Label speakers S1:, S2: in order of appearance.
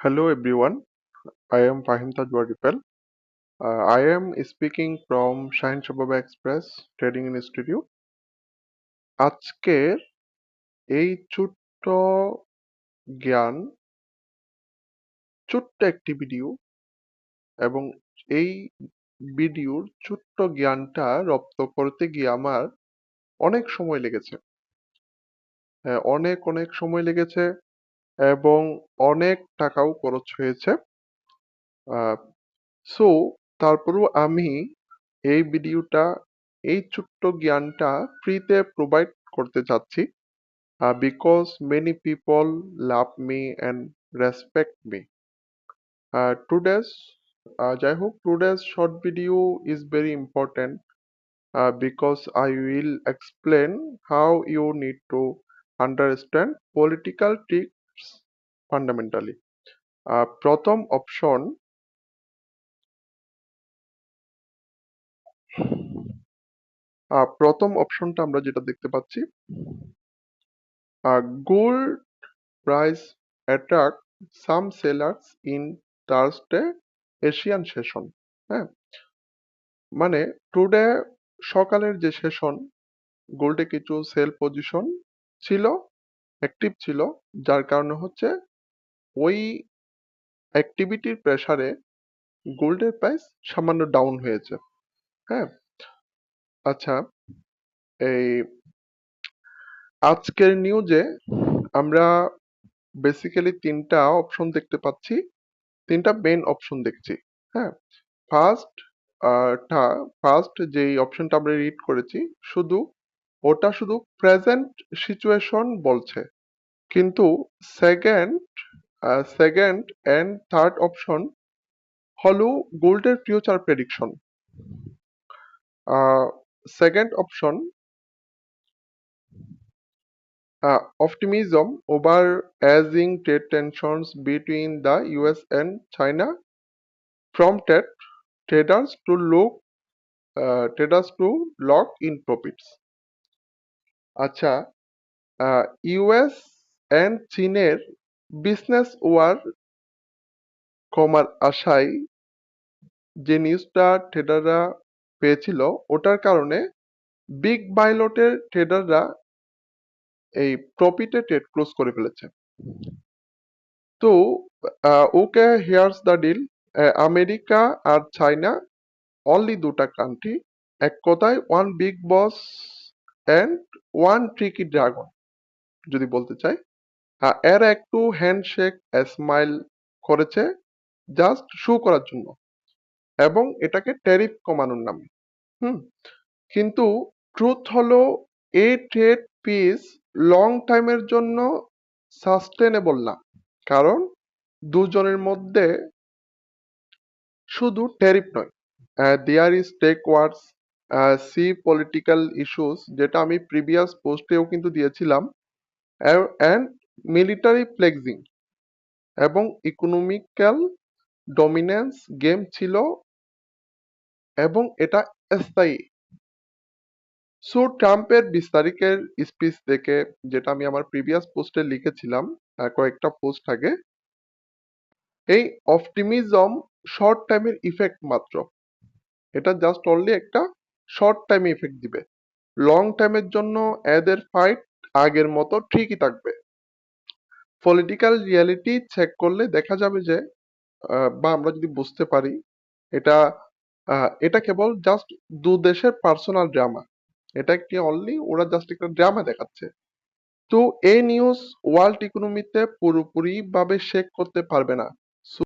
S1: Hello everyone, I am Fahim Tajwar. Uh, I am speaking from Shahin Shababa Express Trading Institute. আজকের এই ছোট্ট জ্ঞান ছোট্ট একটি ভিডিও এবং এই ভিডিওর ছোট্ট জ্ঞানটা রপ্ত করতে গিয়ে আমার অনেক সময় লেগেছে হ্যাঁ, অনেক অনেক সময় লেগেছে এবং অনেক টাকাও খরচ হয়েছে। সো তারপরেও আমি এই ভিডিওটা এই ছোট্ট জ্ঞানটা ফ্রিতে প্রোভাইড করতে চাচ্ছি। Because many people love me and respect me today's যাই হোক today's short video is very important because I will explain how you need to understand political tricks fundamentally প্রথম অপশন প্রথম অপশনটা আমরা যেটা দেখতে পাচ্ছি gold price attract some sellers in Thursday Asian session হ্যাঁ? মানে টুডে সকালের যে সেশন গোল্ডে কিছু সেল পজিশন ছিল অ্যাক্টিভ ছিল, যার কারণে হচ্ছে ওই অ্যাক্টিভিটির প্রেসারে গোল্ডের প্রাইস সামান্য ডাউন হয়েছে। হ্যাঁ? আচ্ছা এই আজকের নিউজে আমরা বেসিক্যালি তিনটা অপশন দেখতে পাচ্ছি, তিনটা মেন অপশন দেখছি। হ্যাঁ? ফার্স্ট টা ফার্স্ট যেই অপশনটা আমরা রিড করেছি, শুধু, ওটা শুধু প্রেজেন্ট সিচুয়েশন বলছে। কিন্তু second second and third option হলো গোল্ডের future prediction second option uh, optimism over easing trade tensions between the US and China prompted traders to look uh, traders to lock in profits. আচ্ছা US and চীনের business war কমার আশায় যে নিউজটা ট্রেডাররা পেয়েছিল, ওটার কারণে বিগ বাইলটের ট্রেডাররা এই প্রফিটে ট্রেড ক্লোজ করে ফেলেছে। তো okay here's the deal America R China only দুটা কান্ট্রি এক কথায় one big boss and one tricky dragon যদি বলতে চাই। এর একটু হ্যান্ডশেক স্মাইল করেছে জাস্ট শো করার জন্য। এবং এটাকে ট্যারিফ কমানোর নামে। হুম? কিন্তু ট্রুথ হলো এই ট্রেড পিস লং টাইমের জন্য সাস্টেনেবল না। কারণ দুজনের মধ্যে শুধু ট্যারিফ নয়। There is tech wars see political issues যেটা আমি প্রিভিয়াস পোস্টেও কিন্তু দিয়েছিলাম। অ্যান্ড মিলিটারি ফ্লেক্সিং এবং ইকোনমিক্যাল ডমিনেন্স গেম ছিল এবং এটা স্থায়ী। সো ট্রাম্পের বিশ তারিখের স্পিচ দেখে, যেটা আমি আমার প্রিভিয়াস পোস্টে লিখেছিলাম কয়েকটা পোস্ট আগে, এই অপটিমিজম শর্ট টাইমের ইফেক্ট মাত্র। এটা জাস্ট অনলি একটা শর্ট টাইম ইফেক্ট দিবে। লং টাইমের জন্য এদের ফাইট আগের মতো ঠিকই থাকবে। পলিটিক্যাল রিয়ালিটি চেক করলে দেখা যাবে যে বা আমরা যদি বুঝতে পারি, এটা এটা কেবল জাস্ট দু দেশের পার্সোনাল ড্রামা এটা একটি অনলি ওরা জাস্ট একটা ড্রামা দেখাচ্ছে। তো এই নিউজ ওয়ার্ল্ড ইকোনমিতে পুরোপুরি ভাবে শেক করতে পারবে না।